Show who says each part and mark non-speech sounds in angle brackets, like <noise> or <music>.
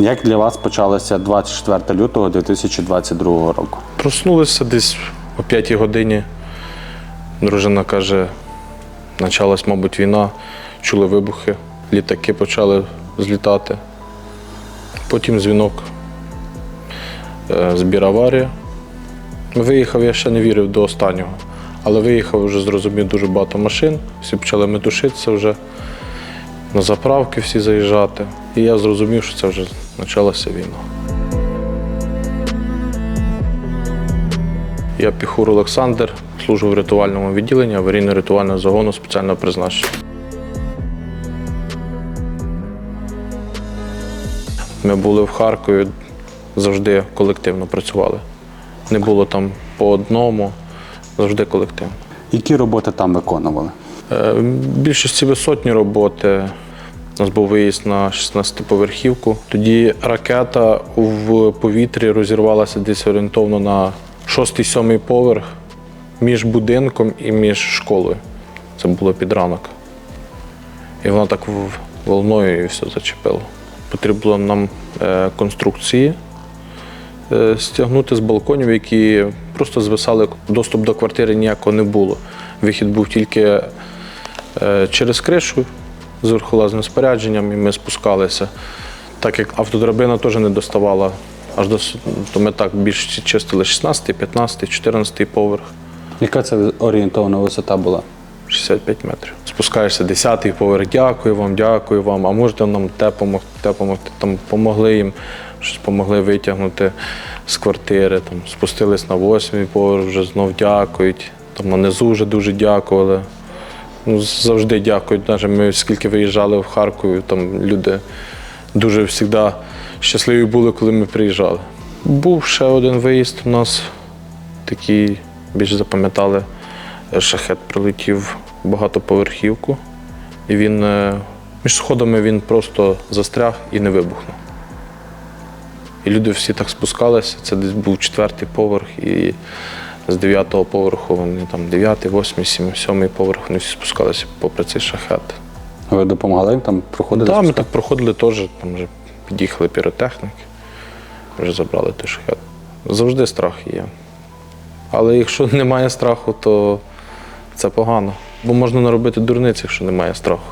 Speaker 1: Як для вас почалося 24 лютого 2022 року?
Speaker 2: Проснулися десь о 5 годині. Дружина каже, почалась, мабуть, війна, чули вибухи, літаки почали злітати. Потім дзвінок, е, збір аварія. Виїхав, я ще не вірив до останнього. Але виїхав вже зрозумів дуже багато машин, всі почали метушитися вже на заправки всі заїжджати. І я зрозумів, що це вже почалася війна. Я Піхур Олександр, служу в рятувальному відділенні аварійно-рятувального загону спеціального призначення. Ми були в Харкові, завжди колективно працювали. Не було там по одному, завжди колективно.
Speaker 1: Які роботи там виконували?
Speaker 2: Е, більшості висотні роботи. У нас був виїзд на 16-поверхівку. Тоді ракета в повітрі розірвалася десь орієнтовно на 6-7 поверх між будинком і між школою. Це було під ранок. І вона так волною і все зачепило. Потрібно нам е, конструкції е, стягнути з балконів, які просто звисали. Доступ до квартири ніякого не було. Вихід був тільки е, через кришу з верхолазним спорядженням, і ми спускалися. Так як автодрабина теж не доставала, аж до то ми так більш чистили 16, 15, 14 поверх,
Speaker 1: Яка це орієнтована висота була?
Speaker 2: 65 метрів. Спускаєшся 10 поверх, дякую вам, дякую вам. А можете нам те помогти, те помогти. Там помогли їм, щось помогли витягнути з квартири. Там спустились на 8 поверх, вже знов дякують. Там на низу вже дуже дякували. Ну, завжди дякують. Навіть ми скільки виїжджали в Харкові, там люди дуже завжди щасливі були, коли ми приїжджали. Був ще один виїзд у нас, такий більш запам'ятали. Шахет прилетів в багатоповерхівку, і він е, між сходами він просто застряг і не вибухнув. І люди всі так спускалися. Це десь був четвертий поверх, і з дев'ятого поверху вони там дев'ятий, восьмий, сім- сьомий поверх, вони всі спускалися попри цей шахет.
Speaker 1: Ви допомагали їм там проходити?
Speaker 2: Так, ми так проходили теж, там вже під'їхали піротехніки, вже забрали той шахет. Завжди страх є. Але якщо <laughs> немає страху, то це погано. Бо можна наробити дурниць, якщо немає страху.